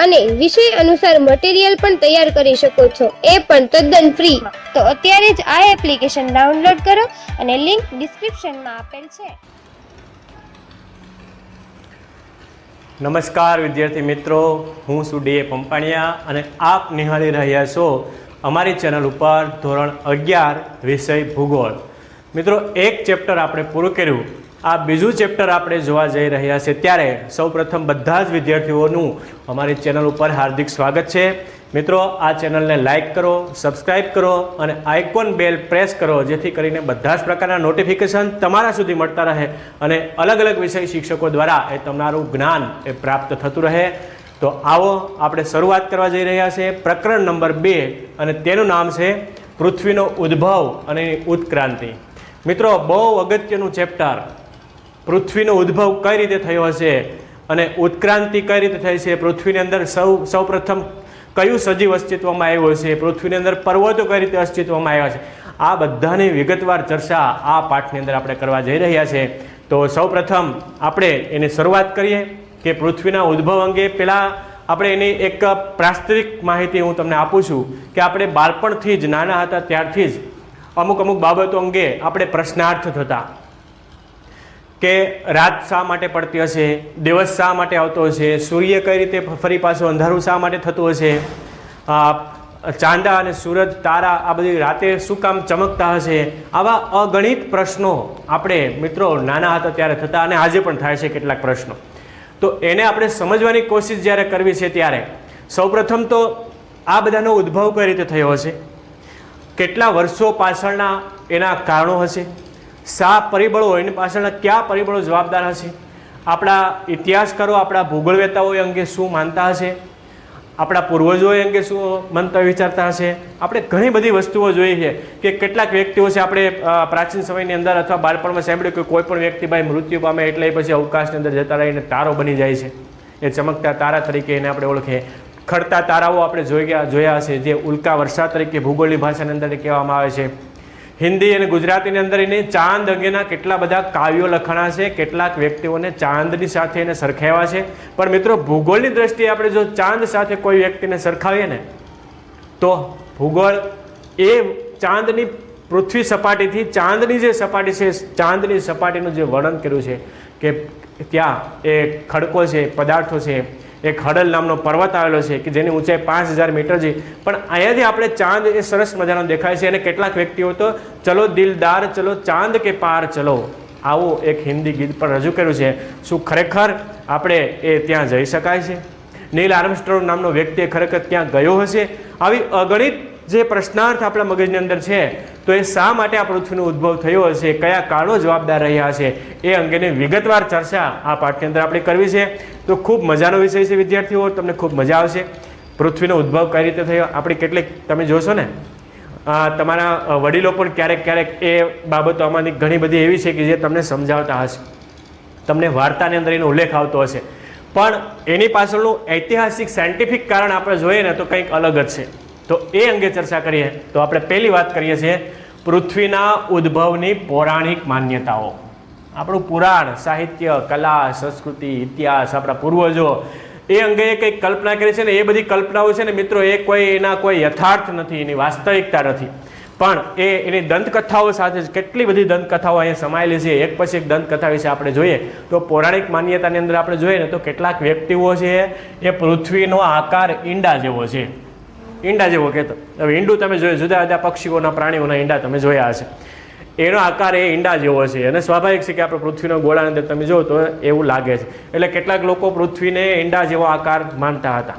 અને વિષય અનુસાર મટીરિયલ પણ તૈયાર કરી શકો છો. એ પણ તદ્દન ફ્રી તો અત્યારે જ આ એપ્લિકેશન ડાઉનલોડ કરો અને લિંક ડિસ્ક્રિપ્શનમાં આપેલ છે. નમસ્કાર વિદ્યાર્થી મિત્રો, હું છું ડીએ પંપાણિયા અને આપ નિહાળી રહ્યા છો અમારી ચેનલ ઉપર ધોરણ અગિયાર વિષય ભૂગોળ. મિત્રો, એક ચેપ્ટર આપણે પૂરું કર્યું. આ બીજું ચેપ્ટર આપણે જોવા જઈ રહ્યા છે ત્યારે સૌપ્રથમ બધા જ વિદ્યાર્થીઓનું અમારી ચેનલ ઉપર હાર્દિક સ્વાગત છે. મિત્રો, આ ચેનલને લાઇક કરો, સબસ્ક્રાઇબ કરો અને આઇકોન બેલ પ્રેસ કરો, જેથી કરીને બધા જ પ્રકારના નોટિફિકેશન તમારા સુધી મળતા રહે અને અલગ અલગ વિષય શિક્ષકો દ્વારા એ તમારું જ્ઞાન એ પ્રાપ્ત થતું રહે. તો આવો આપણે શરૂઆત કરવા જઈ રહ્યા છે. પ્રકરણ નંબર બે અને તેનું નામ છે પૃથ્વીનો ઉદ્ભવ અને ઉત્ક્રાંતિ. મિત્રો, બહુ અગત્યનું ચેપ્ટર પૃથ્વીનો ઉદ્ભવ કઈ રીતે થયો હશે અને ઉત્ક્રાંતિ કઈ રીતે થઈ છે? પૃથ્વીની અંદર સૌ, સૌપ્રથમ કયું સજીવ અસ્તિત્વમાં આવ્યું છે પૃથ્વીની અંદર પર્વતો કઈ રીતે અસ્તિત્વમાં આવ્યા છે? આ બધાની વિગતવાર ચર્ચા આ પાઠની અંદર આપણે કરવા જઈ રહ્યા છે. તો સૌપ્રથમ આપણે એની શરૂઆત કરીએ કે પૃથ્વીના ઉદ્ભવ અંગે પહેલાં આપણે એની એક પ્રાસ્તવિક માહિતી હું તમને આપું છું કે આપણે બાળપણથી જ, નાના હતા ત્યારથી જ અમુક અમુક બાબતો અંગે આપણે પ્રશ્નાર્થ થતા. કે રાત શા માટે પડતી હશે? દિવસ શા માટે આવતો હશે? સૂર્ય કઈ રીતે ફરી પાછું અંધારું શા માટે થતું હશે? ચાંદા અને સૂરજ, તારા, આ બધી રાતે શું કામ ચમકતા હશે? આવા અગણિત પ્રશ્નો આપણે મિત્રો નાના હતા ત્યારે થતા અને આજે પણ થાય છે કેટલાક પ્રશ્નો. તો એને આપણે સમજવાની કોશિશ જ્યારે કરવી છે ત્યારે સૌપ્રથમ તો આ બધાનો ઉદ્ભવ કઈ રીતે થયો હશે? કેટલા વર્ષો પાછળના એના કારણો હશે? શા પરિબળો એની પાછળના કયા પરિબળો જવાબદાર હશે? આપણા ઇતિહાસકારો, આપણા ભૂગોળવેતાઓ એ અંગે શું માનતા હશે? આપણા પૂર્વજો અંગે શું મંતવ્ય વિચારતા હશે? આપણે ઘણી બધી વસ્તુઓ જોઈ છે કે કેટલાક વ્યક્તિઓ છે, આપણે પ્રાચીન સમયની અંદર અથવા બાળપણમાં સાંભળ્યું કે કોઈ પણ વ્યક્તિ ભાઈ મૃત્યુ પામે એટલે પછી અવકાશની અંદર જતા રહીને તારો બની જાય છે. એ ચમકતા તારા તરીકે એને આપણે ઓળખીએ ખડતા તારાઓ આપણે જોઈ ગયા, જોયા હશે, જે ઉલ્કા વર્ષા તરીકે ભૂગોળની ભાષાની અંદર કહેવામાં આવે છે. હિન્દી અને ગુજરાતીની અંદર એને ચાંદ અંગેના કેટલા બધા કાવ્યો લખણા છે, કેટલાક વ્યક્તિઓને ચાંદની સાથે એને સરખાવ્યા છે. પણ મિત્રો, ભૂગોળની દ્રષ્ટિએ આપણે જો ચાંદ સાથે કોઈ વ્યક્તિને સરખાવીએ ને, તો ભૂગોળ એ ચાંદની પૃથ્વી સપાટીથી ચાંદની જે સપાટી છે, ચાંદની સપાટીનું જે વર્ણન કર્યું છે કે ત્યાં એ ખડકો છે, પદાર્થો છે એક હડલ નામનો પર્વત આવેલો છે કે જેની ઊંચાઈ પાંચ હજાર મીટર છે. પણ અહીંયાથી આપણે ચાંદ એ સરસ મજાનો દેખાય છે અને કેટલાક વ્યક્તિઓ તો ચલો દિલદાર, ચલો ચાંદ કે પાર ચલો. આવો એક હિન્દી ગીત પણ રજૂ કર્યું છે. શું ખરેખર આપણે એ ત્યાં જઈ શકાય છે? નીલ આર્મસ્ટ્રોંગ નામનો વ્યક્તિ ખરેખર ત્યાં ગયો હશે? આવી અગણિત જે પ્રશ્નાર્થ આપણા મગજની અંદર છે, તો એ શા માટે આ પૃથ્વીનો ઉદ્ભવ થયો હશે, કયા કાળો જવાબદાર રહ્યા છે, એ અંગેની વિગતવાર ચર્ચા આ પાઠની અંદર આપણે કરવી છે. તો ખૂબ મજાનો વિષય છે, વિદ્યાર્થીઓ, તમને ખૂબ મજા આવશે. પૃથ્વીનો ઉદ્ભવ કઈ રીતે થયો, આપણી કેટલીક, તમે જોશો ને? તમારા વડીલો પણ ક્યારેક ક્યારેક એ બાબતો આમાંની ઘણી બધી એવી છે કે જે તમને સમજાવતા હશે. તમને વાર્તાની અંદર એનો ઉલ્લેખ આવતો હશે. પણ એની પાછળનું ઐતિહાસિક સાયન્ટિફિક કારણ આપણે જોઈએ ને, તો કંઈક અલગ જ છે. તો એ અંગે ચર્ચા કરીએ. તો આપણે પહેલી વાત કરીએ છીએ પૃથ્વીના ઉદ્ભવની પૌરાણિક માન્યતાઓ. આપણું પુરાણ, સાહિત્ય, કલા, સંસ્કૃતિ, ઇતિહાસ, આપણા પૂર્વજો, એ અંગે કંઈક કલ્પના કરી છે ને, એ બધી કલ્પનાઓ છે ને મિત્રો, એ કોઈ એના કોઈ યથાર્થ નથી, એની વાસ્તવિકતા નથી. પણ એ એની દંતકથાઓ સાથે કેટલી બધી દંતકથાઓ અહીંયા સમાયેલી છે, એક પછી એક દંતકથા વિશે આપણે જોઈએ. તો પૌરાણિક માન્યતાની અંદર આપણે જોઈએ ને, તો કેટલાક વ્યક્તિઓ છે એ પૃથ્વીનો આકાર ઈંડા જેવો છે. ઈંડા જેવો કહેતો. હવે ઈંડું તમે જોયું, જુદા જુદા પક્ષીઓના, પ્રાણીઓના ઈંડા તમે જોયા હશે. એનો આકાર એ ઈંડા જેવો છે અને સ્વાભાવિક છે કે આપણે પૃથ્વીનો ગોળાની અંદર તમે જુઓ તો એવું લાગે છે. એટલે કેટલાક લોકો પૃથ્વીને ઈંડા જેવો આકાર માનતા હતા.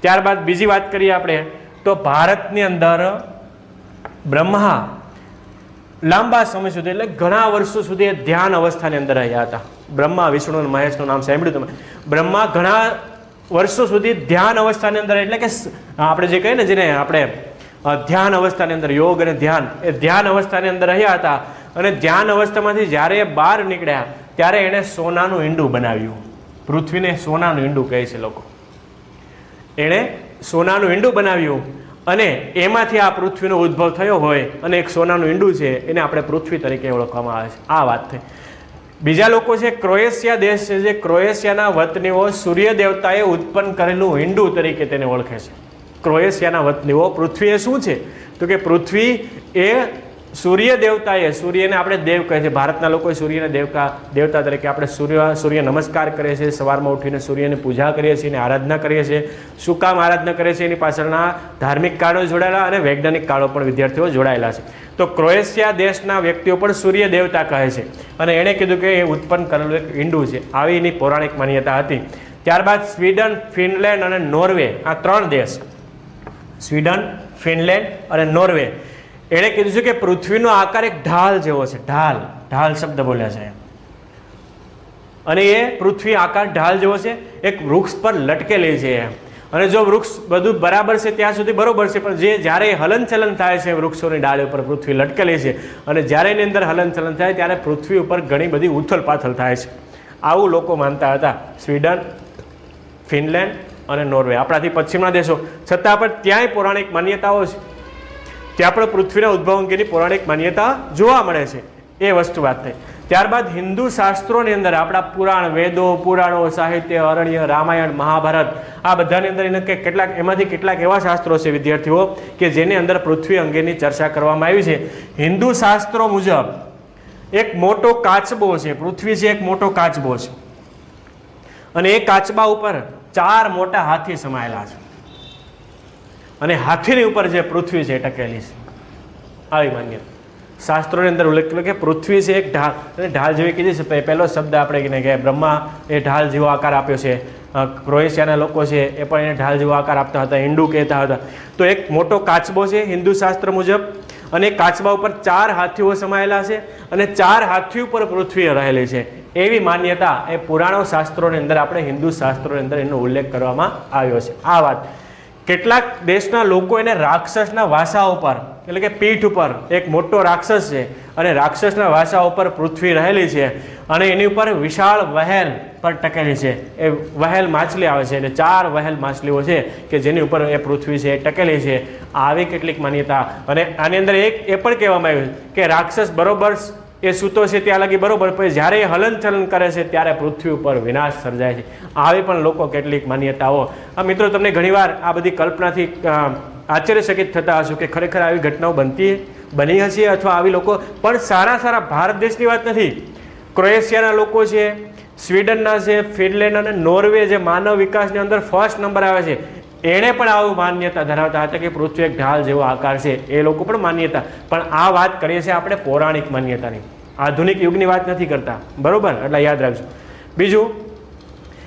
ત્યારબાદ બીજી વાત કરીએ આપણે, તો ભારતની અંદર બ્રહ્મા લાંબા સમય સુધી એટલે ઘણા વર્ષો સુધી ધ્યાન અવસ્થાની અંદર રહ્યા હતા. બ્રહ્મા, વિષ્ણુ અને મહેશનું નામ સાંભળ્યું તમે? બ્રહ્મા ઘણા વર્ષો સુધી ધ્યાન અવસ્થાની અંદર, એટલે કે આપણે જે કહીએ ને જેને આપણે ધ્યાન અવસ્થાની અંદર, યોગ અને ધ્યાન, એ ધ્યાન અવસ્થાની અંદર રહ્યા હતા અને ધ્યાન અવસ્થામાંથી જ્યારે એ બહાર નીકળ્યા, ત્યારે એણે સોનાનું ઈંડું બનાવ્યું. પૃથ્વીને સોનાનું ઈંડું કહે છે લોકો. એણે સોનાનું ઈંડું બનાવ્યું અને એમાંથી આ પૃથ્વીનો ઉદ્ભવ થયો હોય અને એક સોનાનું ઈંડું છે, એને આપણે પૃથ્વી તરીકે ઓળખવામાં આવે છે. આ વાત થઈ. બીજા લોકો છે ક્રોએશિયા દેશ છે, જે ક્રોએશિયાના વતનીઓ સૂર્ય દેવતાએ ઉત્પન્ન કરેલું હિન્દુ તરીકે તેને ઓળખે છે. ક્રોએશિયાના વતનીઓ પૃથ્વી એ શું છે? તો કે પૃથ્વી એ સૂર્ય દેવતાએ સૂર્યને આપણે દેવ કહે છે. ભારતના લોકો સૂર્યને દેવતા દેવતા તરીકે આપણે સૂર્ય સૂર્ય નમસ્કાર કરીએ છીએ. સવારમાં ઉઠીને સૂર્યની પૂજા કરીએ છીએ અને આરાધના કરીએ છીએ. શું કામ આરાધના કરીએ છીએ? એની પાછળના ધાર્મિક કાળો જોડાયેલા અને વૈજ્ઞાનિક કાળો પણ વિદ્યાર્થીઓ જોડાયેલા છે. તો ક્રોએશિયા દેશના વ્યક્તિઓ પણ સૂર્ય દેવતા કહે છે. અને એણે કીધું કે એ ઉત્પન્ન કરેલું એક ઈંડું છે. આવી એની પૌરાણિક માન્યતા હતી. ત્યારબાદ સ્વીડન, ફિનલેન્ડ અને નોર્વે, આ ત્રણ દેશ. સ્વીડન, ફિનલેન્ડ અને નોર્વે. એણે કીધું છે કે પૃથ્વીનો આકાર એક ઢાલ જેવો છે, ઢાલ ઢાલ શબ્દ બોલ્યા છે અને એ પૃથ્વી આકાર ઢાલ જેવો છે, એક વૃક્ષ પર લટકેલી છે અને જો વૃક્ષ બધું બરાબર છે ત્યાં સુધી બરોબર છે, પણ જે જ્યારે હલનચલન થાય છે વૃક્ષોની ડાળી ઉપર પૃથ્વી લટકેલી છે, અને જ્યારે એની અંદર હલનચલન થાય ત્યારે પૃથ્વી ઉપર ઘણી બધી ઉથલ પાથલ થાય છે. આવું લોકો માનતા હતા સ્વીડન, ફિનલેન્ડ અને નોર્વે, આપણાથી પશ્ચિમના દેશો. છતાં પણ ત્યાંય પૌરાણિક માન્યતાઓ છે. ત્યાં પણ પૃથ્વીના ઉદ્ભવ અંગેની પૌરાણિક માન્યતા જોવા મળે છે. એ વસ્તુ વાત થઈ. ત્યારબાદ હિન્દુ શાસ્ત્રોની અંદર આપણા પુરાણ, વેદો, પુરાણો, સાહિત્ય, અરણ્ય, રામાયણ, મહાભારત, આ બધાની અંદર એને કે કેટલાક, એમાંથી કેટલાક એવા શાસ્ત્રો છે, વિદ્યાર્થીઓ, કે જેની અંદર પૃથ્વી અંગેની ચર્ચા કરવામાં આવી છે. હિન્દુ શાસ્ત્રો મુજબ એક મોટો કાચબો છે, પૃથ્વી છે, એક મોટો કાચબો છે. અને એ કાચબા ઉપર ચાર મોટા હાથી સમાયેલા છે. અને હાથીની ઉપર જે પૃથ્વી છે એ ટકેલી છે. આવી માન્યતા શાસ્ત્રોની અંદર ઉલ્લેખ કર્યો કે પૃથ્વી છે એક ઢાલ. અને ઢાલ જેવી કીધી છે પહેલો શબ્દ આપણે કહીને કે બ્રહ્મા એ ઢાલ જેવો આકાર આપ્યો છે. ક્રોએશિયાના લોકો છે એ પણ એને ઢાલ જેવો આકાર આપતા હતા, હિન્દુ કહેતા હતા. તો એક મોટો કાચબો છે હિન્દુ શાસ્ત્ર મુજબ. અને કાચબા ઉપર ચાર હાથીઓ સમાયેલા છે અને ચાર હાથી ઉપર પૃથ્વી રહેલી છે. એવી માન્યતા એ પુરાણો શાસ્ત્રોની અંદર, આપણે હિન્દુ શાસ્ત્રોની અંદર એનો ઉલ્લેખ કરવામાં આવ્યો છે. આ વાત કેટલાક દેશના લોકો એને રાક્ષસના વાસા ઉપર એટલે કે પીઠ ઉપર, એક મોટો રાક્ષસ છે, અને રાક્ષસના વાસા ઉપર પૃથ્વી રહેલી છે, અને એની ઉપર વિશાળ વહેલ પર ટકેલી છે. એ વહેલ માછલી આવે છે, એટલે ચાર વહેલ માછલીઓ છે કે જેની ઉપર એ પૃથ્વી છે એ ટકેલી છે. આવી કેટલીક માન્યતા. અને આની અંદર એક એ પણ કહેવામાં આવ્યું કે રાક્ષસ બરોબર એ સૂતો છે ત્યાં લગી બરોબર પછી જ્યારે એ હલનચલન કરે છે ત્યારે પૃથ્વી ઉપર વિનાશ સર્જાય છે. આવી પણ લોકો કેટલીક માન્યતાઓ. આ મિત્રો, તમને ઘણીવાર આ બધી કલ્પનાથી આશ્ચર્યચકિત થતા હશો કે ખરેખર આવી ઘટનાઓ બનતી, બની હશે અથવા આવી લોકો, પણ સારા સારા ભારત દેશની વાત નથી. ક્રોએશિયાના લોકો છે, સ્વીડનના છે, ફિનલેન્ડ અને નોર્વે જે માનવ વિકાસની અંદર ફર્સ્ટ નંબર આવે છે, એણે પણ આવું માન્યતા ધરાવતા હતા કે પૃથ્વી એક ઢાલ જેવો આકાર છે. એ લોકો પણ માન્યતા. પણ આ વાત કરીએ છીએ આપણે પૌરાણિક માન્યતાની. આધુનિક યુગની વાત નથી કરતા. બરોબર? એટલે યાદ રાખજો. બીજું,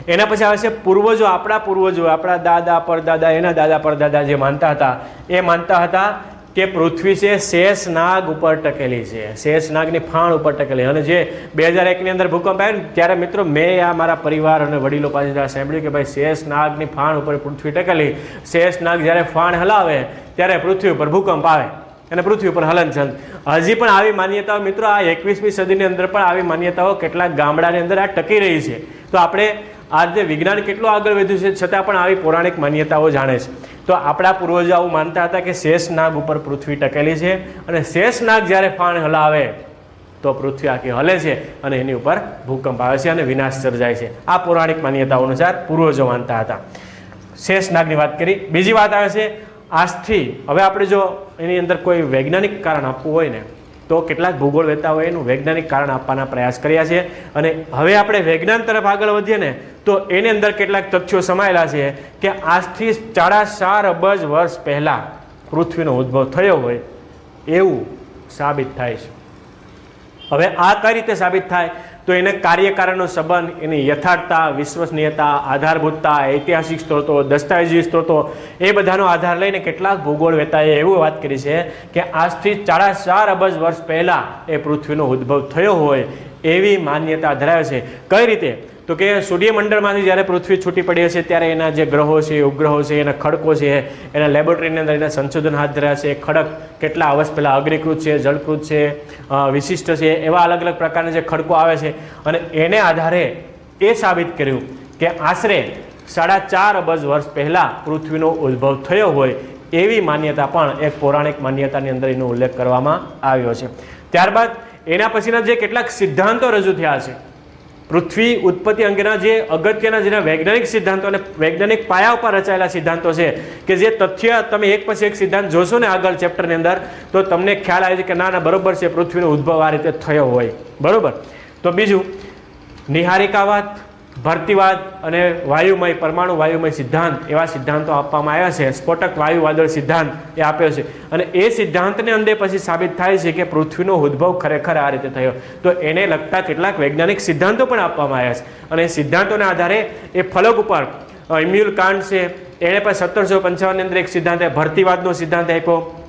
એના પછી આવે છે પૂર્વજો, આપણા પૂર્વજો, આપણા દાદા, પરદાદા, એના દાદા, પરદાદા જે માનતા હતા, એ માનતા હતા કે પૃથ્વી છે શેષ નાગ ઉપર ટકેલી છે. શેષ નાગની ફાણ ઉપર ટકેલી અને જે બે હજાર એકની અંદર ભૂકંપ આવ્યો ને, ત્યારે મિત્રો મેં આ મારા પરિવાર અને વડીલો પાસે સાંભળ્યું કે ભાઈ, શેષ નાગની ફાણ ઉપર પૃથ્વી ટકેલી. શેષ નાગ જ્યારે ફાણ હલાવે, ત્યારે પૃથ્વી ઉપર ભૂકંપ આવે. અને પૃથ્વી ઉપર હલનચલન હજી પણ આવી માન્યતાઓ મિત્રો આ એકવીસમી સદીની અંદર પણ આવી માન્યતાઓ કેટલાક ગામડાની અંદર આ ટકી રહી છે. તો આપણે આજે વિજ્ઞાન કેટલું આગળ વધ્યું છે છતાં પણ આવી પૌરાણિક માન્યતાઓ જાણે છે. તો આપણા પૂર્વજો આવું માનતા હતા કે શેષનાગ ઉપર પૃથ્વી ટકેલી છે અને શેષનાગ જ્યારે ફાણ હલાવે તો પૃથ્વી આખી હલે છે અને એની ઉપર ભૂકંપ આવે છે અને વિનાશ સર્જાય છે. આ પૌરાણિક માન્યતાઓ અનુસાર પૂર્વજો માનતા હતા. શેષનાગની વાત કરી. બીજી વાત આવે છે આજથી હવે આપણે જો એની અંદર કોઈ વૈજ્ઞાનિક કારણ આપવું હોય ને, તો કેટલાક ભૂગોળ વેતાઓએ એનું વૈજ્ઞાનિક કારણ આપવાના પ્રયાસ કર્યા છે. અને હવે આપણે વિજ્ઞાન તરફ આગળ વધીએ ને, તો એની અંદર કેટલાક તથ્યો સમાયેલા છે કે આજથી સાડા ચાર અબજ વર્ષ પહેલાં પૃથ્વીનો ઉદ્ભવ થયો હોય એવું સાબિત થાય છે. હવે આ કઈ રીતે સાબિત થાય? તો એને કાર્યકારણનો સંબંધ, એની યથાર્થતા, વિશ્વસનીયતા, આધારભૂતતા, ઐતિહાસિક સ્ત્રોતો દસ્તાવેજી સ્ત્રોતો, એ બધાનો આધાર લઈને કેટલાક ભૂગોળ વેતાએ એવું વાત કરી છે કે આજથી સાડા ચાર અબજ વર્ષ પહેલાં એ પૃથ્વીનો ઉદ્ભવ થયો હોય એવી માન્યતા ધરાવે છે. કઈ રીતે? તો કે સૂર્યમંડળમાંથી જ્યારે પૃથ્વી છૂટી પડી હશે ત્યારે એના જે ગ્રહો છે ઉપગ્રહો છે, એના ખડકો છે, એના લેબોરેટરીની અંદર એના સંશોધન હાથ ધર્યા છે, ખડક કેટલા વર્ષ પહેલાં અગ્નિકૃત છે, જળકૃત છે વિશિષ્ટ છે, એવા અલગ અલગ પ્રકારના જે ખડકો આવે છે. અને એને આધારે એ સાબિત કર્યું કે આશરે સાડા ચાર અબજ વર્ષ પહેલાં પૃથ્વીનો ઉદ્ભવ થયો હોય એવી માન્યતા પણ એક પૌરાણિક માન્યતાની અંદર એનો ઉલ્લેખ કરવામાં આવ્યો છે. ત્યારબાદ એના પછીના જે કેટલાક સિદ્ધાંતો રજૂ થયા છે પૃથ્વી ઉત્પત્તિ અંગેના જે અગત્યના જેના વૈજ્ઞાનિક સિદ્ધાંતો અને વૈજ્ઞાનિક પાયા ઉપર રચાયેલા સિદ્ધાંતો છે, કે જે તથ્ય તમે એક પછી એક સિદ્ધાંત જોશો ને આગળ ચેપ્ટરની અંદર, તો તમને ખ્યાલ આવે છે કે ના ના, બરોબર છે, પૃથ્વીનો ઉદ્ભવ આ રીતે થયો હોય. બરોબર? તો બીજું નિહારિકાવાદ ભરતીવાદ અને વાયુમય, પરમાણુ વાયુમય સિદ્ધાંત, એવા સિદ્ધાંતો આપવામાં આવ્યા છે. સ્ફોટક વાયુ વાદળ સિદ્ધાંત એ આપ્યો છે. અને એ સિદ્ધાંતને અંતે પછી સાબિત થાય છે કે પૃથ્વીનો ઉદ્ભવ ખરેખર આ રીતે થયો. તો એને લગતા કેટલાક વૈજ્ઞાનિક સિદ્ધાંતો પણ આપવામાં આવ્યા છે. અને સિદ્ધાંતોના આધારે એ ફલક ઉપર ઇમ્યુલ કાંડ છે. એણે પણ સત્તરસો પંચાવનની અંદર એક સિદ્ધાંત ભરતીવાદનો સિદ્ધાંત આપ્યો.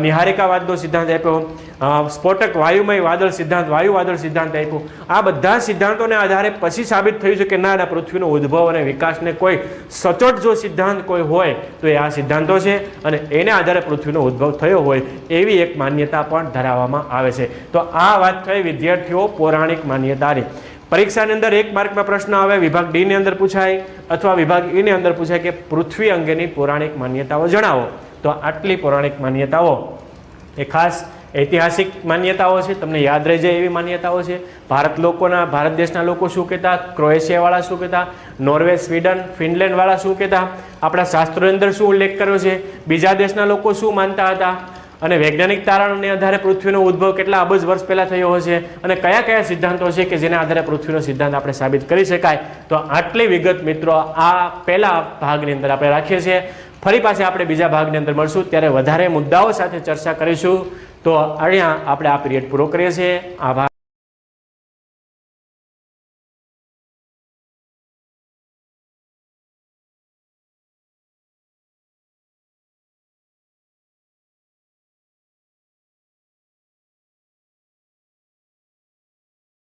નિહારિકાવાદનો સિદ્ધાંત આપ્યો. સ્ફોટક વાયુમય વાદળ સિદ્ધાંત, વાયુ વાદળ સિદ્ધાંત આપ્યો. આ બધા સિદ્ધાંતોને આધારે પછી સાબિત થયું છે કે ના પૃથ્વીનો ઉદ્ભવ અને વિકાસને કોઈ સચોટ જો સિદ્ધાંત કોઈ હોય, તો એ આ સિદ્ધાંતો છે અને એને આધારે પૃથ્વીનો ઉદ્ભવ થયો હોય એવી એક માન્યતા પણ ધરાવવામાં આવે છે. તો આ વાત થઈ વિદ્યાર્થીઓ પૌરાણિક માન્યતાની. પરીક્ષાની અંદર એક માર્કમાં પ્રશ્ન આવે, વિભાગ ડી ની અંદર પૂછાય અથવા વિભાગ ઈની અંદર પૂછાય કે પૃથ્વી અંગેની પૌરાણિક માન્યતાઓ જણાવો. તો આટલી પૌરાણિક માન્યતાઓ. એ ખાસ ઐતિહાસિક માન્યતાઓ છે, તમને યાદ રહી જાય એવી માન્યતાઓ છે. ભારત લોકોના, ભારત દેશના લોકો શું કહેતા? ક્રોએશિયાવાળા શું કહેતા? નોર્વે, સ્વીડન, ફિનલેન્ડવાળા શું કહેતા? આપણા શાસ્ત્રોની અંદર શું ઉલ્લેખ કર્યો છે? બીજા દેશના લોકો શું માનતા હતા? અને વૈજ્ઞાનિક તારણોને આધારે પૃથ્વીનો ઉદ્ભવ કેટલા અબજ વર્ષ પહેલાં થયો હશે? અને કયા કયા સિદ્ધાંતો છે કે જેના આધારે પૃથ્વીનો સિદ્ધાંત આપણે સાબિત કરી શકાય? તો આટલી વિગત મિત્રો આ પહેલા ભાગની અંદર આપણે રાખીએ છીએ. ફરી પાછા આપણે બીજા ભાગની અંદર મળશું. ત્યારે વધારે મુદ્દાઓ સાથે ચર્ચા કરીશું. તો અહીંયા આપણે આ પીરિયડ પૂરો કરીએ છીએ. આભાર.